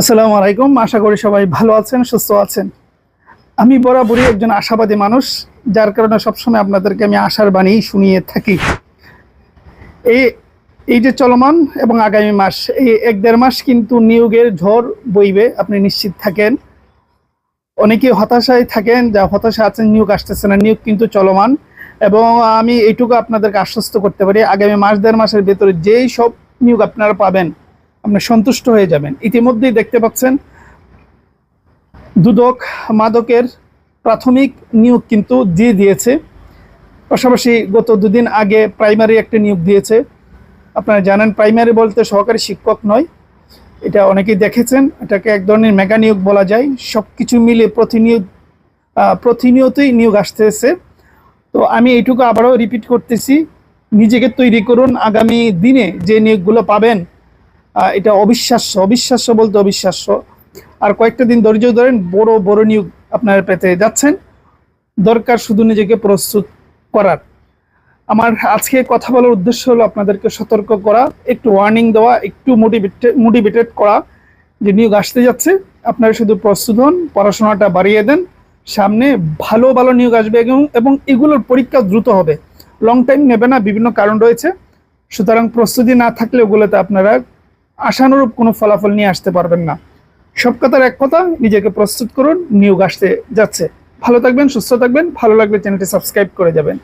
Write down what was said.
আসসালামু আলাইকুম, আশা করি সবাই ভালো আছেন, সুস্থ আছেন। আমি বরাবরই একজন আশাবাদী মানুষ, যার কারণে সবসময় আপনাদেরকে আমি আশার বাণী শুনিয়ে থাকি। এই এই যে চলমান এবং আগামী মাস, এই এক দেড় মাস কিন্তু নিয়োগের ঝড় বইবে, আপনি নিশ্চিত থাকেন। অনেকেই হতাশায় থাকেন, যা হতাশা আছেন, নিয়োগ আসতেছে না, নিয়োগ কিন্তু চলমান। এবং আমি এইটুকু আপনাদেরকে আশ্বস্ত করতে পারি, আগামী মাস, দেড় মাসের ভেতরে যেই সব নিয়োগ আপনারা পাবেন আপনি সন্তুষ্ট হয়ে যাবেন। ইতিমধ্যেই দেখতে পাচ্ছেন দুদক মাদকের প্রাথমিক নিয়োগ কিন্তু দিয়ে দিয়েছে। পাশাপাশি গত দুদিন আগে প্রাইমারি একটা নিয়োগ দিয়েছে। আপনারা জানেন প্রাইমারি বলতে সহকারী শিক্ষক নয়। এটা অনেকেই দেখেছেন এটাকে এক ধরনের মেগা নিয়োগ বলা যায়। সব কিছু মিলে প্রতিনিয়োগ আহ, প্রতিনিয়তই নিয়োগ আসতেছে। তো আমি এইটুকু আবারও রিপিট করতেছি নিজেকে তৈরি করুন। আগামী দিনে যে নিয়োগগুলো পাবেন এটা অবিশ্বাস্য অবিশ্বাস্য বলতে অবিশ্বাস্য। আর কয়েকটা দিন ধৈর্য ধরেন, বড় বড় নিয়োগ আপনারা পেতে যাচ্ছেন। দরকার শুধু নিজেকে প্রস্তুত করার। আমার আজকে কথা বলার উদ্দেশ্য হলো আপনাদেরকে সতর্ক করা, একটু ওয়ার্নিং দেওয়া, একটু মোটিভেটে মোটিভেটেড করা যে নিয়োগ আসতে যাচ্ছে। আপনারা শুধু প্রস্তুত হন, পড়াশোনাটা বাড়িয়ে দেন। সামনে ভালো ভালো নিয়োগ আসবে এবং এগুলোর পরীক্ষা দ্রুত হবে। লং টাইম নেবে না, বিভিন্ন কারণ রয়েছে। সুতরাং প্রস্তুতি না থাকলে ওগুলোতে আপনারা আশানুরূপ কোনো ফলাফল নিয়ে আসতে পারবেন না। সব কথার এক কথা, নিজেকে প্রস্তুত করুন, নিয়োগ আসতে যাচ্ছে। ভালো থাকবেন, সুস্থ থাকবেন, ভালো লাগলে চ্যানেলটি সাবস্ক্রাইব করে যাবেন।